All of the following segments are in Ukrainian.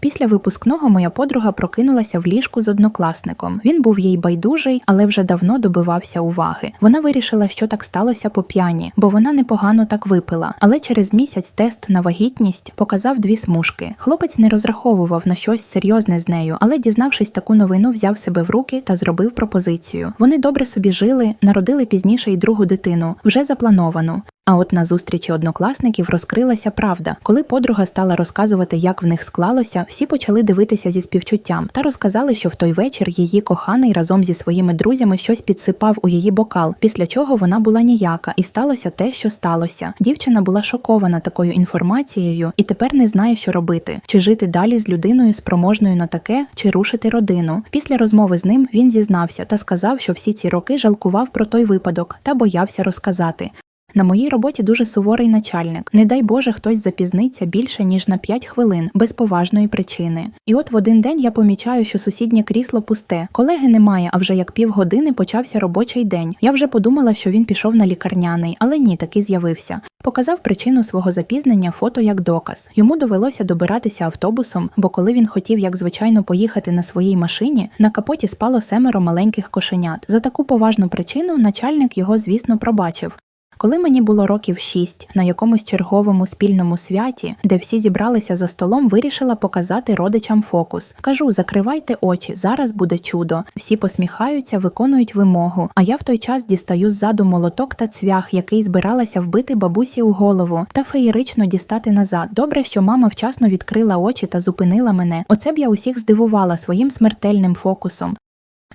Після випускного моя подруга прокинулася в ліжку з однокласником. Він був їй байдужий, але вже давно добивався уваги. Вона вирішила, що так сталося по п'яні, бо вона непогано так випила. Але через місяць тест на вагітність показав дві смужки. Хлопець не розраховував на щось серйозне з нею, але, дізнавшись таку новину, взяв себе в руки та зробив пропозицію. Вони добре собі жили, народили пізніше й другу дитину, вже заплановану. А от на зустрічі однокласників розкрилася правда. Коли подруга стала розказувати, як в них склалося, всі почали дивитися зі співчуттям та розказали, що в той вечір її коханий разом зі своїми друзями щось підсипав у її бокал, після чого вона була ніяка, і сталося те, що сталося. Дівчина була шокована такою інформацією і тепер не знає, що робити: чи жити далі з людиною спроможною на таке, чи рушити родину. Після розмови з ним він зізнався та сказав, що всі ці роки жалкував про той випадок та боявся розказати. На моїй роботі дуже суворий начальник. Не дай Боже, хтось запізниться більше ніж на 5 хвилин без поважної причини. І от в один день я помічаю, що сусіднє крісло пусте. Колеги немає, а вже як півгодини почався робочий день. Я вже подумала, що він пішов на лікарняний, але ні, таки з'явився. Показав причину свого запізнення фото як доказ. Йому довелося добиратися автобусом, бо коли він хотів, як звичайно, поїхати на своїй машині, на капоті спало семеро маленьких кошенят. За таку поважну причину начальник його, звісно, пробачив. Коли мені було років шість, на якомусь черговому спільному святі, де всі зібралися за столом, вирішила показати родичам фокус. Кажу, закривайте очі, зараз буде чудо. Всі посміхаються, виконують вимогу. А я в той час дістаю ззаду молоток та цвях, який збиралася вбити бабусі у голову, та феєрично дістати назад. Добре, що мама вчасно відкрила очі та зупинила мене. Оце б я усіх здивувала своїм смертельним фокусом.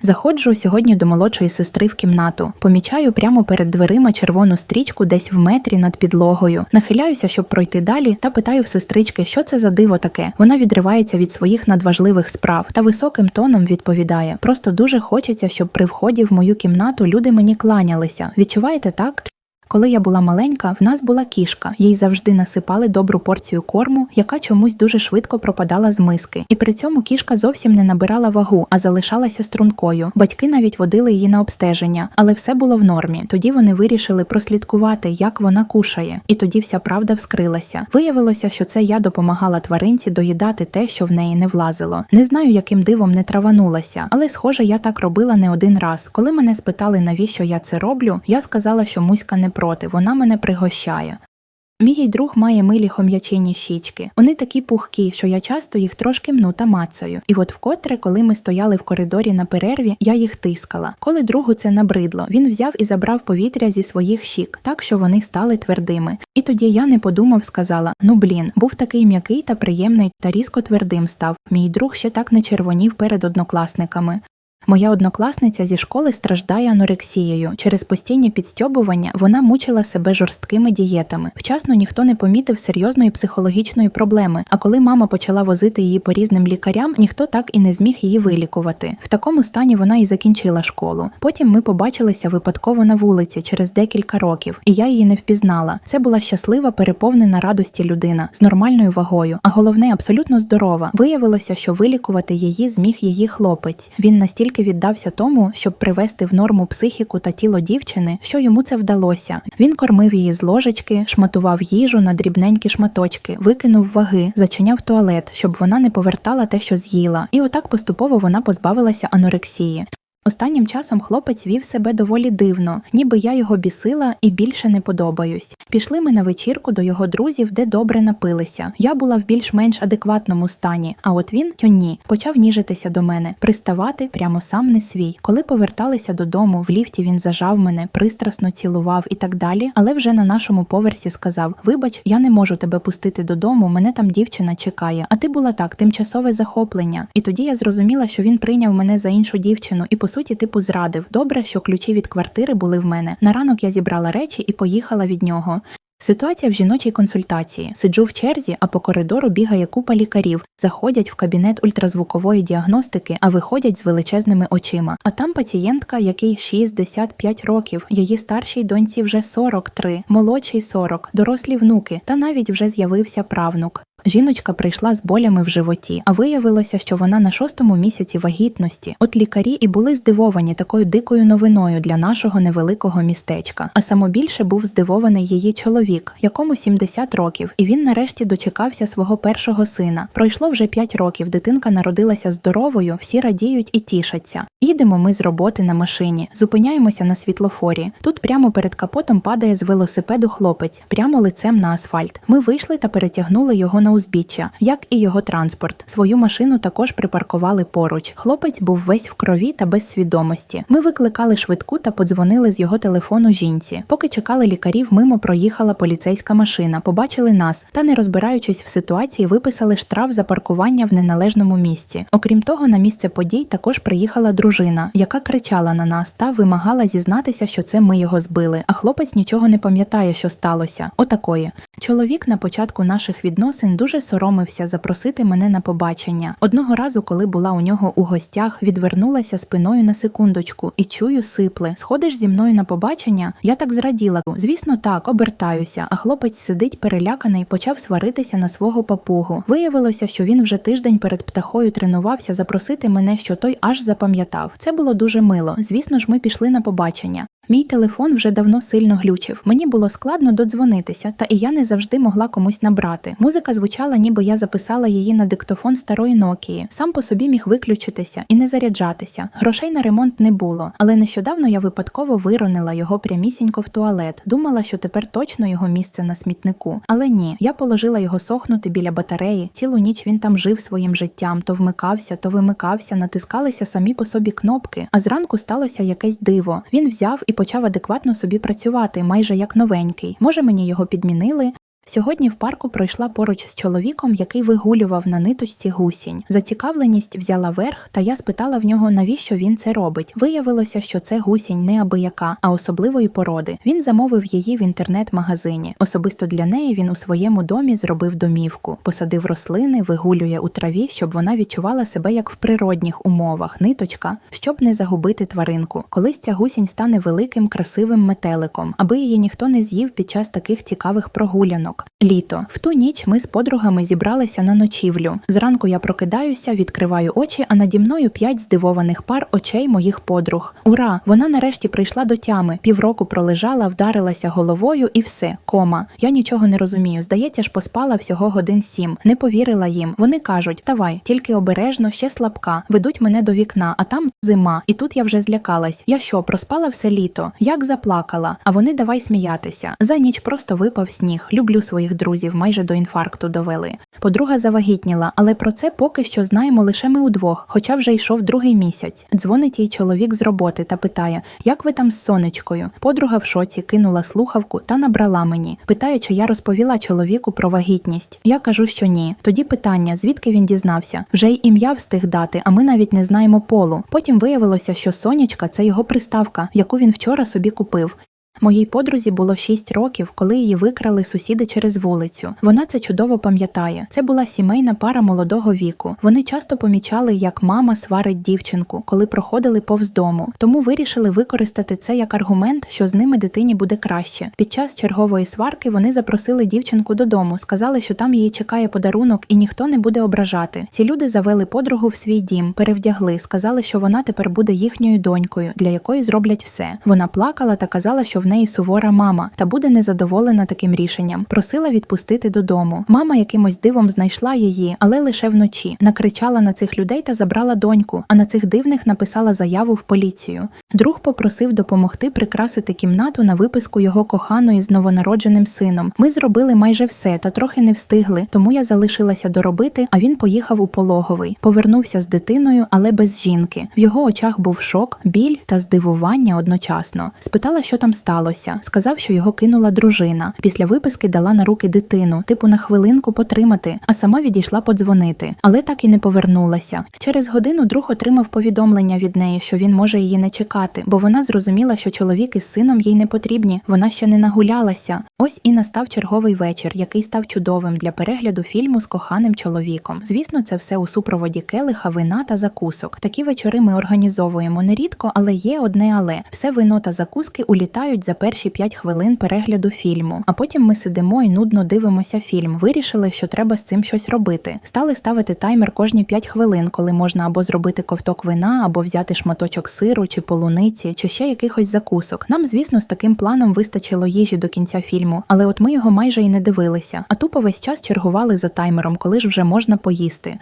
Заходжу сьогодні до молодшої сестри в кімнату. Помічаю прямо перед дверима червону стрічку десь в метрі над підлогою. Нахиляюся, щоб пройти далі, та питаю в сестрички, що це за диво таке. Вона відривається від своїх надважливих справ та високим тоном відповідає: просто дуже хочеться, щоб при вході в мою кімнату люди мені кланялися. Відчуваєте так? Коли я була маленька, в нас була кішка, їй завжди насипали добру порцію корму, яка чомусь дуже швидко пропадала з миски. І при цьому кішка зовсім не набирала вагу, а залишалася стрункою. Батьки навіть водили її на обстеження, але все було в нормі. Тоді вони вирішили прослідкувати, як вона кушає, і тоді вся правда вскрилася. Виявилося, що це я допомагала тваринці доїдати те, що в неї не влазило. Не знаю, яким дивом не траванулася, але схоже, я так робила не один раз. Коли мене спитали, навіщо я це роблю, я сказала, що муська не проти, вона мене пригощає. Мій друг має милі хом'ячині щічки. Вони такі пухкі, що я часто їх трошки мну та мацаю. І от вкотре, коли ми стояли в коридорі на перерві, я їх тискала. Коли другу це набридло, він взяв і забрав повітря зі своїх щік, так що вони стали твердими. І тоді я не подумав, сказала: ну блін, був такий м'який та приємний, та різко твердим став. Мій друг ще так не червонів перед однокласниками. Моя однокласниця зі школи страждає анорексією. Через постійні підстьобування вона мучила себе жорсткими дієтами. Вчасно ніхто не помітив серйозної психологічної проблеми. А коли мама почала возити її по різним лікарям, ніхто так і не зміг її вилікувати. В такому стані вона і закінчила школу. Потім ми побачилися випадково на вулиці через декілька років, і я її не впізнала. Це була щаслива, переповнена радості людина з нормальною вагою, а головне абсолютно здорова. Виявилося, що вилікувати її зміг її хлопець. Він настільки віддався тому, щоб привести в норму психіку та тіло дівчини, що йому це вдалося. Він кормив її з ложечки, шматував їжу на дрібненькі шматочки, викинув ваги, зачиняв туалет, щоб вона не повертала те, що з'їла. І отак поступово вона позбавилася анорексії. Останнім часом хлопець вів себе доволі дивно, ніби я його бісила і більше не подобаюсь. Пішли ми на вечірку до його друзів, де добре напилися. Я була в більш-менш адекватному стані, а от він тьоні, почав ніжитися до мене, приставати прямо сам не свій. Коли поверталися додому, в ліфті він зажав мене, пристрасно цілував і так далі. Але вже на нашому поверсі сказав: Вибач, я не можу тебе пустити додому, мене там дівчина чекає. А ти була так, тимчасове захоплення. І тоді я зрозуміла, що він прийняв мене за іншу дівчину і по суті, типу, зрадив. Добре, що ключі від квартири були в мене. На ранок я зібрала речі і поїхала від нього. Ситуація в жіночій консультації. Сиджу в черзі, а по коридору бігає купа лікарів, заходять в кабінет ультразвукової діагностики, а виходять з величезними очима. А там пацієнтка, який 65 років, її старшій доньці вже 43, молодшій 40, дорослі внуки, та навіть вже з'явився правнук. Жіночка прийшла з болями в животі, а виявилося, що вона на шостому місяці вагітності. От лікарі і були здивовані такою дикою новиною для нашого невеликого містечка. А самобільше був здивований її чоловік, якому 70 років, і він нарешті дочекався свого першого сина. Пройшло вже 5 років. Дитинка народилася здоровою, всі радіють і тішаться. Їдемо ми з роботи на машині, зупиняємося на світлофорі. Тут прямо перед капотом падає з велосипеду хлопець, прямо лицем на асфальт. Ми вийшли та перетягнули його на узбіччя, як і його транспорт. Свою машину також припаркували поруч. Хлопець був весь в крові та без свідомості. Ми викликали швидку та подзвонили з його телефону жінці. Поки чекали лікарів, мимо проїхала поліцейська машина. Побачили нас та, не розбираючись в ситуації, виписали штраф за паркування в неналежному місці. Окрім того, на місце подій також приїхала дружина, яка кричала на нас та вимагала зізнатися, що це ми його збили. А хлопець нічого не пам'ятає, що сталося. Отакої. Чоловік на початку наших відносин дуже соромився запросити мене на побачення. Одного разу, коли була у нього у гостях, відвернулася спиною на секундочку і чую сипле. Сходиш зі мною на побачення? Я так зраділа. Звісно, так, обертаюся. А хлопець сидить переляканий, почав сваритися на свого папугу. Виявилося, що він вже тиждень перед птахою тренувався запросити мене, що той аж запам'ятав. Це було дуже мило. Звісно ж, ми пішли на побачення. Мій телефон вже давно сильно глючив. Мені було складно додзвонитися, та і я не завжди могла комусь набрати. Музика звучала, ніби я записала її на диктофон старої Нокії. Сам по собі міг виключитися і не заряджатися. Грошей на ремонт не було, але нещодавно я випадково виронила його прямісінько в туалет. Думала, що тепер точно його місце на смітнику. Але ні, я положила його сохнути біля батареї. Цілу ніч він там жив своїм життям, то вмикався, то вимикався, натискалися самі по собі кнопки. А зранку сталося якесь диво. Він взяв і почав адекватно собі працювати, майже як новенький. Може, мені його підмінили. Сьогодні в парку пройшла поруч з чоловіком, який вигулював на ниточці гусінь. Зацікавленість взяла верх, та я спитала в нього, навіщо він це робить. Виявилося, що це гусінь не абияка, а особливої породи. Він замовив її в інтернет-магазині. Особисто для неї він у своєму домі зробив домівку, посадив рослини, вигулює у траві, щоб вона відчувала себе як в природних умовах. Ниточка, щоб не загубити тваринку. Колись ця гусінь стане великим красивим метеликом, аби її ніхто не з'їв під час таких цікавих прогулянок. Літо. В ту ніч ми з подругами зібралися на ночівлю. Зранку я прокидаюся, відкриваю очі, а наді мною п'ять здивованих пар очей моїх подруг. Ура! Вона нарешті прийшла до тями. Півроку пролежала, вдарилася головою і все. Кома. Я нічого не розумію. Здається ж, поспала всього годин сім. Не повірила їм. Вони кажуть: давай, тільки обережно, ще слабка. Ведуть мене до вікна, а там зима. І тут я вже злякалась. Я що, проспала все літо? Як заплакала? А вони давай сміятися. За ніч просто випав сніг. Люблю своїх друзів, майже до інфаркту довели. Подруга завагітніла, але про це поки що знаємо лише ми удвох, хоча вже йшов другий місяць. Дзвонить їй чоловік з роботи та питає: Як ви там з сонечкою? Подруга в шоці кинула слухавку та набрала мені. Питає, чи я розповіла чоловіку про вагітність. Я кажу, що ні. Тоді питання, звідки він дізнався? Вже й ім'я встиг дати, а ми навіть не знаємо полу. Потім виявилося, що сонячка це його приставка, яку він вчора собі купив. Моїй подрузі було 6 років, коли її викрали сусіди через вулицю. Вона це чудово пам'ятає. Це була сімейна пара молодого віку. Вони часто помічали, як мама сварить дівчинку, коли проходили повз дому. Тому вирішили використати це як аргумент, що з ними дитині буде краще. Під час чергової сварки вони запросили дівчинку додому, сказали, що там її чекає подарунок і ніхто не буде ображати. Ці люди завели подругу в свій дім, перевдягли, сказали, що вона тепер буде їхньою донькою, для якої зроблять все. Вона плакала та казала, що в неї сувора мама та буде незадоволена таким рішенням. Просила відпустити додому. Мама якимось дивом знайшла її, але лише вночі. Накричала на цих людей та забрала доньку. А на цих дивних написала заяву в поліцію. Друг попросив допомогти прикрасити кімнату на виписку його коханої з новонародженим сином. Ми зробили майже все та трохи не встигли, тому я залишилася доробити. А він поїхав у пологовий. Повернувся з дитиною, але без жінки. В його очах був шок, біль та здивування одночасно. Спитала, що там сталося. Сказав, що його кинула дружина. Після виписки дала на руки дитину, типу на хвилинку потримати, а сама відійшла подзвонити, але так і не повернулася. Через годину друг отримав повідомлення від неї, що він може її не чекати, бо вона зрозуміла, що чоловік із сином їй не потрібні. Вона ще не нагулялася. Ось і настав черговий вечір, який став чудовим для перегляду фільму з коханим чоловіком. Звісно, це все у супроводі келиха, вина та закусок. Такі вечори ми організовуємо нерідко, але є одне але все вино та закуски улітають за перші 5 хвилин перегляду фільму. А потім ми сидимо і нудно дивимося фільм. Вирішили, що треба з цим щось робити. Стали ставити таймер кожні 5 хвилин, коли можна або зробити ковток вина, або взяти шматочок сиру чи полуниці, чи ще якихось закусок. Нам, звісно, з таким планом вистачило їжі до кінця фільму, але от ми його майже і не дивилися. А тупо весь час чергували за таймером, коли ж вже можна поїсти.